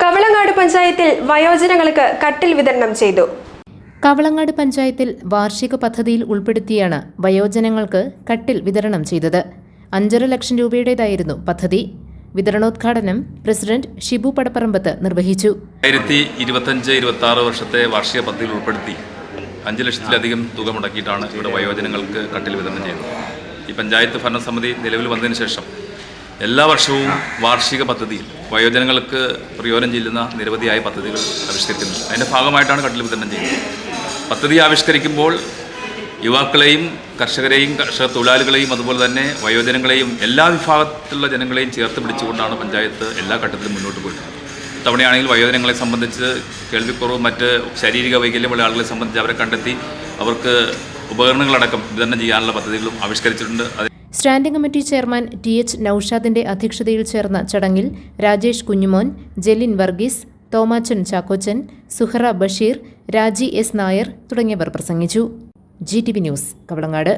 കവളങ്ങാട് പഞ്ചായത്തിൽ വയോജനങ്ങൾക്ക് കട്ടിൽ വിതരണം ചെയ്തു. കവളങ്ങാട് പഞ്ചായത്തിൽ വാർഷിക പദ്ധതിയിൽ ഉൾപ്പെടുത്തിയാണ് വയോജനങ്ങൾക്ക് കട്ടിൽ വിതരണം ചെയ്തത്. അഞ്ചര ലക്ഷം രൂപയുടേതായിരുന്നു പദ്ധതി. വിതരണോദ്ഘാടനം പ്രസിഡന്റ് ഷിബു പടപ്പറമ്പത്ത് നിർവഹിച്ചു. രണ്ടായിരത്തി ഇരുപത്തഞ്ച് ഇരുപത്തി ആറ് വർഷത്തെ വാർഷിക പദ്ധതിയിൽ ഉൾപ്പെടുത്തി അഞ്ച് ലക്ഷത്തിലധികം തുക മുടക്കിയിട്ടാണ് ഇവിടെ വയോജനങ്ങൾക്ക് കട്ടിൽ വിതരണം ചെയ്തത്. ഈ പഞ്ചായത്ത് ഭരണസമിതി നിലവിൽ വന്നതിന് ശേഷം എല്ലാ വർഷവും വാർഷിക പദ്ധതിയിൽ വയോജനങ്ങൾക്ക് പ്രയോജനം ചെല്ലുന്ന നിരവധിയായ പദ്ധതികൾ ആവിഷ്കരിക്കുന്നുണ്ട്. അതിന്റെ ഭാഗമായിട്ടാണ് കട്ടിൽ വിതരണം ചെയ്യുന്നത്. പദ്ധതി ആവിഷ്കരിക്കുമ്പോൾ യുവാക്കളെയും കർഷകരെയും കർഷക തൊഴിലാളികളെയും അതുപോലെ തന്നെ വയോജനങ്ങളെയും എല്ലാ വിഭാഗത്തിലുള്ള ജനങ്ങളെയും ചേർത്ത് പിടിച്ചുകൊണ്ടാണ് പഞ്ചായത്ത് എല്ലാ ഘട്ടത്തിലും മുന്നോട്ട് പോയത് ഇത്തവണയാണെങ്കിൽ വയോജനങ്ങളെ സംബന്ധിച്ച് കേൾവിക്കുറവും മറ്റ് ശാരീരിക വൈകല്യമുള്ള ആളുകളെ സംബന്ധിച്ച് അവരെ കണ്ടെത്തി അവർക്ക് ഉപകരണങ്ങളടക്കം വിതരണം ചെയ്യാനുള്ള പദ്ധതികളും ആവിഷ്കരിച്ചിട്ടുണ്ട്. Standing committee chairman T H നൌഷാദിന്റെ അധ്യക്ഷതയിൽ ചേർന്ന ചടങ്ങിൽ രാജേഷ് കുഞ്ഞുമോൻ ജെലിൻ വർഗീസ് തോമാച്ചൻ ചാക്കോച്ചൻ സുഹറ ബഷീർ രാജി എസ് നായർ തുടങ്ങിയവർ പ്രസംഗിച്ചു. G T V news Kavalangad.